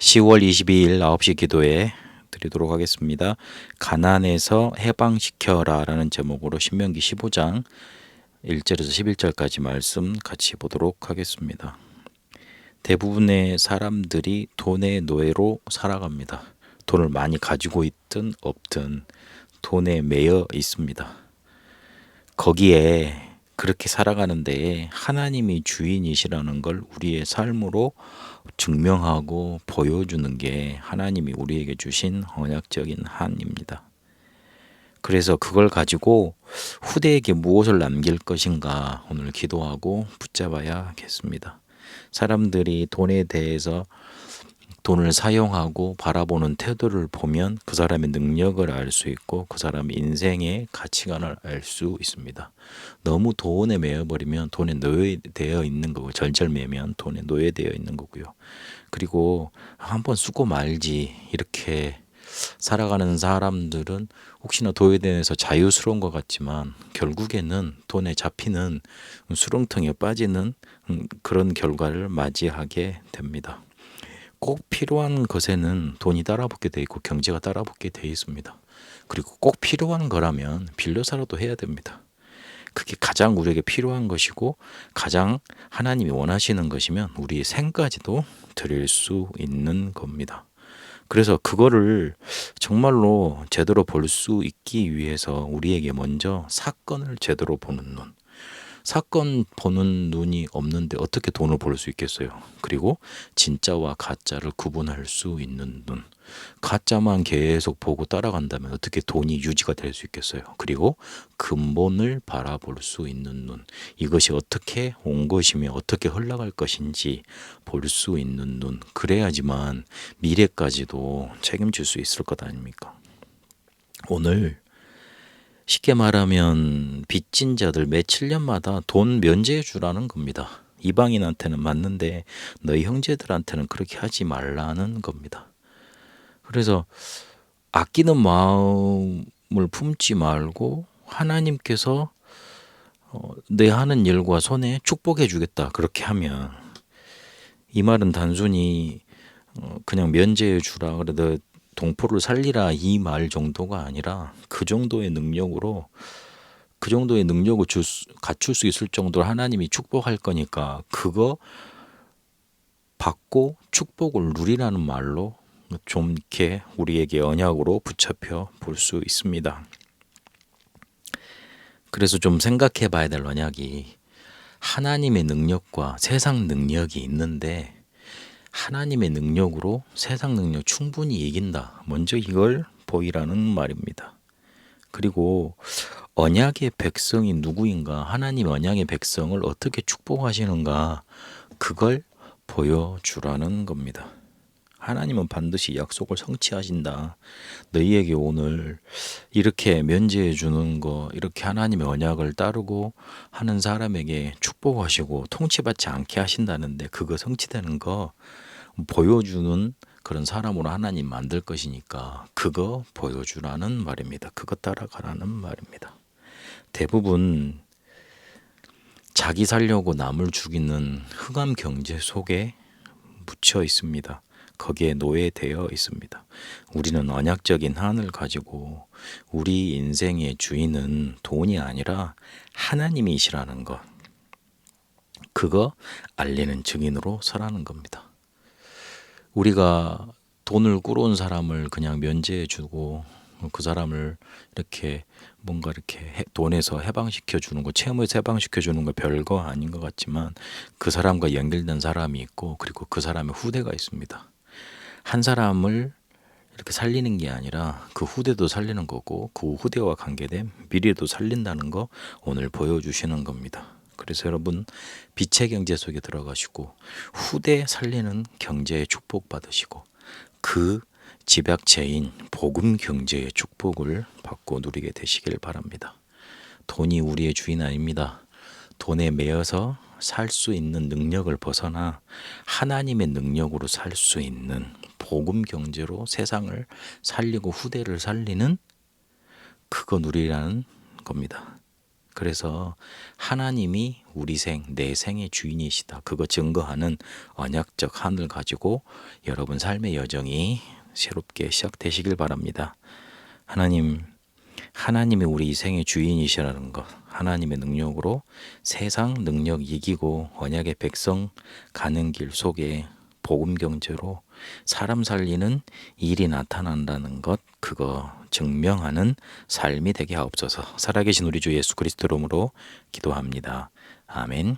10월 22일 9시 기도에 드리도록 하겠습니다. 가난에서 해방시켜라 라는 제목으로 신명기 15장 1절에서 11절까지 말씀 같이 보도록 하겠습니다. 대부분의 사람들이 돈의 노예로 살아갑니다. 돈을 많이 가지고 있든 없든 돈에 매여 있습니다. 거기에 그렇게 살아가는데 하나님이 주인이시라는 걸 우리의 삶으로 증명하고 보여주는 게 하나님이 우리에게 주신 언약적인 한입니다. 그래서 그걸 가지고 후대에게 무엇을 남길 것인가 오늘 기도하고 붙잡아야겠습니다. 사람들이 돈에 대해서 돈을 사용하고 바라보는 태도를 보면 그 사람의 능력을 알 수 있고 그 사람의 인생의 가치관을 알 수 있습니다. 너무 돈에 매여버리면 돈에 노예되어 있는 거고 절절매면 돈에 노예되어 있는 거고요. 그리고 한번 쓰고 말지 이렇게 살아가는 사람들은 혹시나 도에 대해서 자유스러운 것 같지만 결국에는 돈에 잡히는 수렁텅이에 빠지는 그런 결과를 맞이하게 됩니다. 꼭 필요한 것에는 돈이 따라붙게 돼 있고 경제가 따라붙게 돼 있습니다. 그리고 꼭 필요한 거라면 빌려서라도 해야 됩니다. 그게 가장 우리에게 필요한 것이고 가장 하나님이 원하시는 것이면 우리의 생까지도 드릴 수 있는 겁니다. 그래서 그거를 정말로 제대로 볼 수 있기 위해서 우리에게 먼저 사건을 제대로 보는 눈, 사건 보는 눈이 없는데 어떻게 돈을 벌 수 있겠어요? 그리고 진짜와 가짜를 구분할 수 있는 눈. 가짜만 계속 보고 따라간다면 어떻게 돈이 유지가 될 수 있겠어요? 그리고 근본을 바라볼 수 있는 눈. 이것이 어떻게 온 것이며 어떻게 흘러갈 것인지 볼 수 있는 눈. 그래야지만 미래까지도 책임질 수 있을 것 아닙니까? 오늘 쉽게 말하면 빚진 자들 매 7년마다 돈 면제해 주라는 겁니다. 이방인한테는 맞는데 너희 형제들한테는 그렇게 하지 말라는 겁니다. 그래서 아끼는 마음을 품지 말고 하나님께서 어, 내 하는 일과 손에 축복해 주겠다 그렇게 하면 이 말은 단순히 어, 그냥 면제해 주라 그래도 동포를 살리라 이 말 정도가 아니라 그 정도의 능력으로 그 정도의 능력을 줄 수, 갖출 수 있을 정도로 하나님이 축복할 거니까 그거 받고 축복을 누리라는 말로 좀 이렇게 우리에게 언약으로 붙잡혀 볼 수 있습니다. 그래서 좀 생각해 봐야 될 언약이 하나님의 능력과 세상 능력이 있는데 하나님의 능력으로 세상 능력 충분히 이긴다. 먼저 이걸 보이라는 말입니다. 그리고 언약의 백성이 누구인가, 하나님 언약의 백성을 어떻게 축복하시는가, 그걸 보여주라는 겁니다. 하나님은 반드시 약속을 성취하신다. 너희에게 오늘 이렇게 면제해 주는 거, 이렇게 하나님의 언약을 따르고 하는 사람에게 축복하시고 통치받지 않게 하신다는데 그거 성취되는 거 보여주는 그런 사람으로 하나님 만들 것이니까 그거 보여주라는 말입니다. 그거 따라가라는 말입니다. 대부분 자기 살려고 남을 죽이는 흑암 경제 속에 묻혀 있습니다. 거기에 노예되어 있습니다. 우리는 언약적인 한을 가지고 우리 인생의 주인은 돈이 아니라 하나님이시라는 것. 그거 알리는 증인으로 서라는 겁니다. 우리가 돈을 꾸러온 사람을 그냥 면제해 주고 그 사람을 이렇게 뭔가 이렇게 돈에서 해방시켜 주는 거, 채무에서 해방시켜 주는 거 별거 아닌 것 같지만 그 사람과 연결된 사람이 있고 그리고 그 사람의 후대가 있습니다. 한 사람을 이렇게 살리는 게 아니라 그 후대도 살리는 거고 그 후대와 관계된 미래도 살린다는 거 오늘 보여주시는 겁니다. 그래서 여러분 빛의 경제 속에 들어가시고 후대 살리는 경제의 축복 받으시고 그 집약체인 복음 경제의 축복을 받고 누리게 되시길 바랍니다. 돈이 우리의 주인 아닙니다. 돈에 매여서 살 수 있는 능력을 벗어나 하나님의 능력으로 살 수 있는 복음 경제로 세상을 살리고 후대를 살리는 그거 누리라는 겁니다. 그래서 하나님이 우리 생, 내 생의 주인이시다. 그거 증거하는 언약적 한을 가지고 여러분 삶의 여정이 새롭게 시작되시길 바랍니다. 하나님, 하나님이 우리 인생의 주인이시라는 것, 하나님의 능력으로 세상 능력 이기고 언약의 백성 가는 길 속에 복음 경제로 사람 살리는 일이 나타난다는 것, 그거 증명하는 삶이 되게 하옵소서. 살아계신 우리 주 예수 그리스도 이름으로 기도합니다. 아멘.